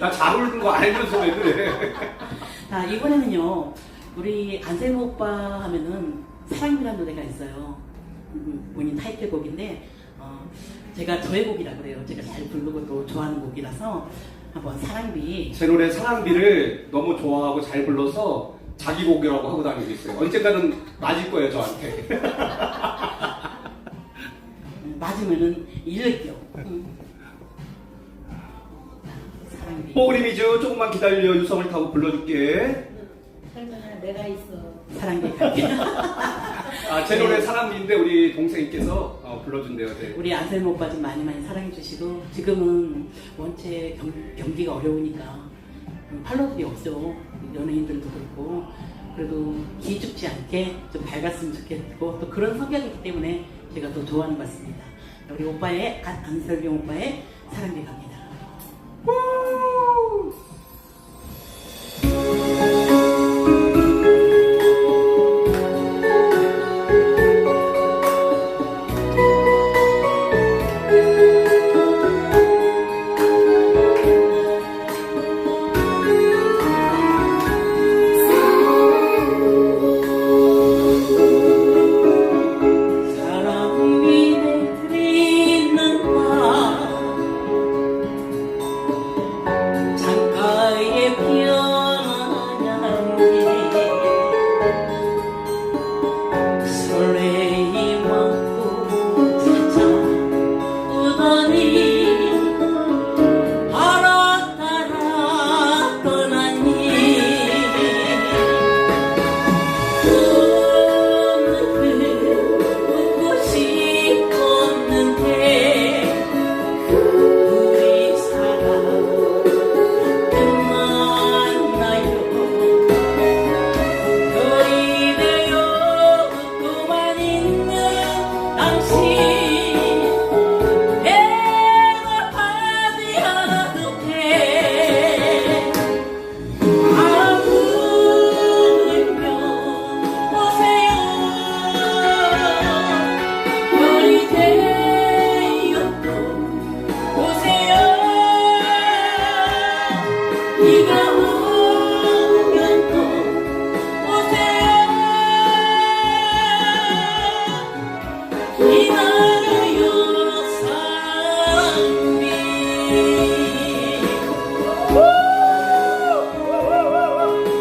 나잘 부르는 거 알면서 왜 그래? 자, 이번에는요, 우리 안세모 오빠 하면은 사랑이라는 노래가 있어요. 음, 본인 타이틀곡인데, 어, 제가 저의 곡이라 그래요. 제가 잘 부르고 또 좋아하는 곡이라서 한번 사랑비. 제 노래 사랑비를 너무 좋아하고 잘 불러서 자기 곡이라고 하고 다니고 있어요. 언젠가는 맞을 거예요, 저한테. 음, 맞으면은 잃을게요. 음. 뽀글이 미주 조금만 기다려 유성을 타고 불러줄게. 설명아 내가 있어. 사랑비 갈게요. 아, 제 노래 사랑비인데 우리 동생께서 어, 불러준대요. 네. 우리 안세모 오빠 좀 많이 많이 사랑해 주시고 지금은 원체 경, 경기가 어려우니까 음, 팔로들이 없죠 연예인들도 그렇고 그래도 기죽지 않게 좀 밝았으면 좋겠고 또 그런 성격이기 때문에 제가 또 좋아하는 것 같습니다 우리 오빠의 안- 안설경 오빠의 사랑비 갑니다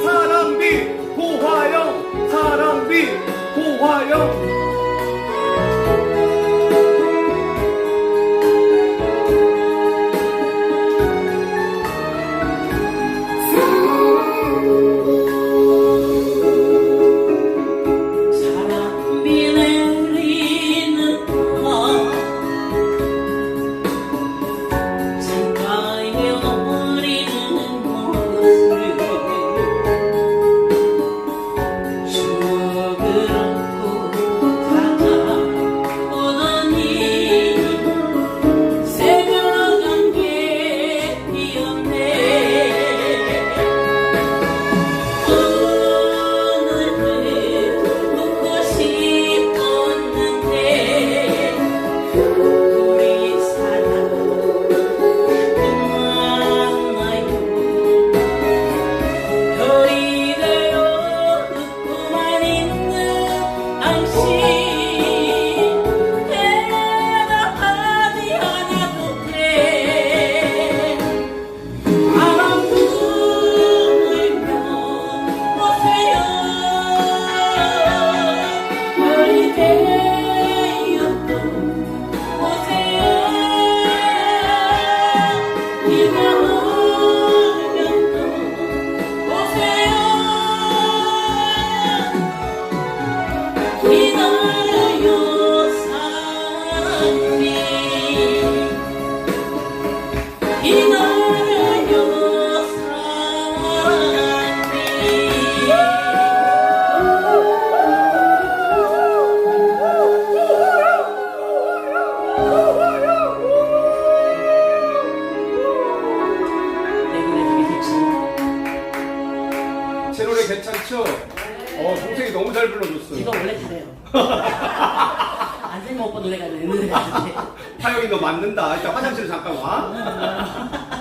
사랑비 고화영 사랑비 고화영 제 노래 괜찮죠? 어 동생이 너무 잘 불러줬어요. 제가 원래 잘해요 안생모 오빠 노래가 내 타영이 너 맞는다. 일단 화장실 잠깐 와.